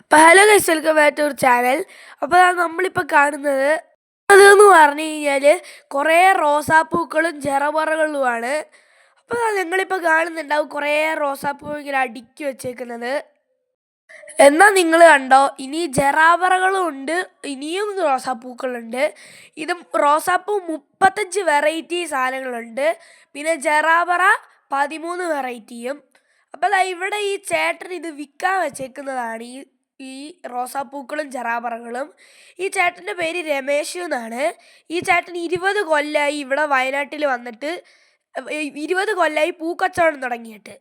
അപ്പോൾ hello guys welcome back to our channel. അപ്പോൾ നമ്മളിപ്പോൾ കാണുന്നത് അതെന്ന് പറഞ്ഞു കഴിഞ്ഞാൽ കുറേ റോസാപ്പൂക്കളും ജറവറകളുമാണ് അപ്പോൾ നിങ്ങളിപ്പോൾ കാണുന്നുണ്ടാവും കുറേ റോസാപ്പൂ ഇങ്ങനെ അടുക്കി വെച്ചേക്കുന്നത്. എന്നാൽ നിങ്ങൾ കണ്ടോ ഇനി ജറാബറകളും ഉണ്ട് ഇനിയും റോസാപ്പൂക്കളുണ്ട്. ഇത് റോസാപ്പൂ മുപ്പത്തഞ്ച് വെറൈറ്റി സാധനങ്ങളുണ്ട്. പിന്നെ ജറാബറ പതിമൂന്ന് വെറൈറ്റിയും. അപ്പോൾ ഇവിടെ ഈ ചേട്ടൻ ഇത് വിൽക്കാൻ വെച്ചേക്കുന്നതാണ്. ഈ ഈ റോസാപ്പൂക്കളും ജറാബറകളും ഈ ചേട്ടന്റെ പേര് രമേശ് എന്നാണ്. ഈ ചേട്ടൻ ഇരുപത് കൊല്ലമായി ഇവിടെ വയനാട്ടിൽ വന്നിട്ട് ഇരുപത് കൊല്ലമായി പൂക്കച്ചവടം തുടങ്ങിയിട്ട്.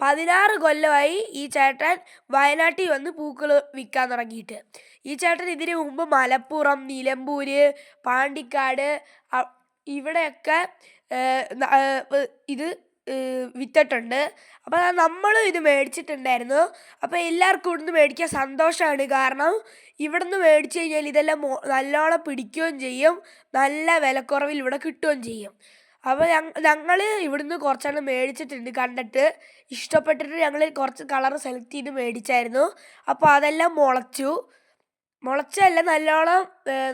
പതിനാറ് കൊല്ലമായി ഈ ചേട്ടൻ വയനാട്ടിൽ വന്ന് പൂക്കൾ വിൽക്കാൻ തുടങ്ങിയിട്ട്. ഈ ചേട്ടൻ ഇതിന് മുമ്പ് മലപ്പുറം നിലമ്പൂര് പാണ്ടിക്കാട് ഇവിടെയൊക്കെ ഇത് വിറ്റിട്ടുണ്ട്. അപ്പോൾ നമ്മളും ഇത് മേടിച്ചിട്ടുണ്ടായിരുന്നു. അപ്പോൾ എല്ലാവർക്കും ഇവിടുന്ന് മേടിക്കാൻ സന്തോഷമാണ് കാരണം ഇവിടുന്ന് മേടിച്ചു കഴിഞ്ഞാൽ ഇതെല്ലാം നല്ലോണം പിടിക്കുകയും ചെയ്യും. നല്ല വിലക്കുറവിൽ ഇവിടെ കിട്ടുകയും ചെയ്യും. അപ്പോൾ ഞങ്ങൾ ഇവിടുന്ന് കുറച്ചെണ്ണം മേടിച്ചിട്ടുണ്ട് കണ്ടിട്ട്. ഇഷ്ടപ്പെട്ടിട്ട് ഞങ്ങൾ കുറച്ച് കളർ സെലക്ട് ചെയ്ത് മേടിച്ചായിരുന്നു. അപ്പോൾ അതെല്ലാം മുളച്ചു. മുളച്ചല്ല നല്ലോണം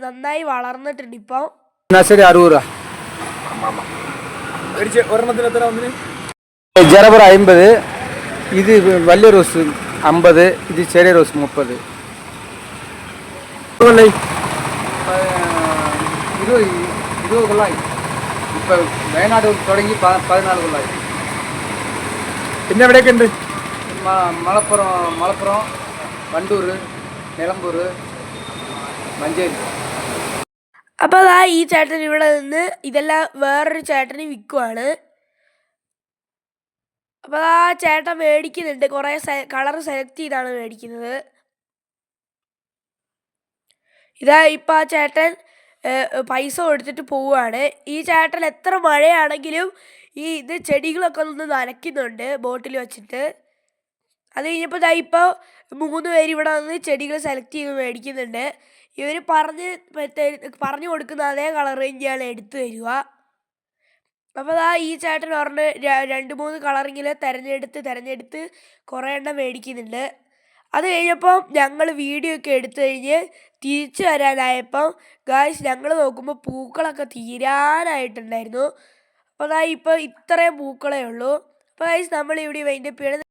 നന്നായി വളർന്നിട്ടുണ്ട് ഇപ്പം. ശരി അറുപത് രൂപ. ഒരു ചെ- ഒരെണ്ണത്തിന് എത്ര ഒന്നിന് ജറബർ അമ്പത് ഇത് വലിയ റോസ് അമ്പത് ഇത് ചെറിയ റോസ് മുപ്പത് കൊല്ലായി ഇരുപത് ഇരുപത് കൊള്ളായി ഇപ്പം വയനാട് തുടങ്ങി പ- പതിനാല് കൊള്ളായി പിന്നെ എവിടെയൊക്കെ ഉണ്ട് മ മലപ്പുറം മലപ്പുറം വണ്ടൂർ നിലമ്പൂർ മഞ്ചേരി അപ്പോൾ അതാ ഈ ചേട്ടൻ ഇവിടെ നിന്ന് ഇതെല്ലാം വേറൊരു ചേട്ടന് വിൽക്കുവാണ്. അപ്പോൾ ആ ചേട്ടൻ മേടിക്കുന്നുണ്ട്. കുറേ കളർ സെലക്ട് ചെയ്താണ് മേടിക്കുന്നത്. ഇതാ ഇപ്പം ആ ചേട്ടൻ പൈസ കൊടുത്തിട്ട് പോവുകയാണ് ഈ ചേട്ടൻ എത്ര മഴയാണെങ്കിലും ഈ ഇത് ചെടികളൊക്കെ ഒന്ന് നനയ്ക്കുന്നുണ്ട് ബോട്ടിൽ വെച്ചിട്ട്. അത് കഴിഞ്ഞപ്പോൾ ദാ ഇപ്പോൾ മൂന്ന് പേര് ഇവിടെ വന്ന് ചെടികൾ സെലക്ട് ചെയ്ത് മേടിക്കുന്നുണ്ട്. ഇവർ പറഞ്ഞ് പറഞ്ഞു കൊടുക്കുന്ന അതേ കളർ ഞാൻ എടുത്തു തരിക. അപ്പോൾ ദാ ഈ ചേട്ടൻ പറഞ്ഞ് രണ്ട് മൂന്ന് കളറിങ്ങനെ തിരഞ്ഞെടുത്ത് തിരഞ്ഞെടുത്ത് കുറേ എണ്ണം മേടിക്കുന്നുണ്ട്. അത് കഴിഞ്ഞപ്പോൾ ഞങ്ങൾ വീഡിയോ ഒക്കെ എടുത്തു കഴിഞ്ഞ് തിരിച്ചു വരാനായപ്പം ഗായ്സ് ഞങ്ങൾ നോക്കുമ്പോൾ പൂക്കളൊക്കെ തീരാനായിട്ടുണ്ടായിരുന്നു. അപ്പോൾ ദാ ഇപ്പോൾ ഇത്രയും പൂക്കളേ ഉള്ളൂ. അപ്പോൾ ഗായ്സ് നമ്മളിവിടെ വൈൻഡപ്പ് ചെയ്യണം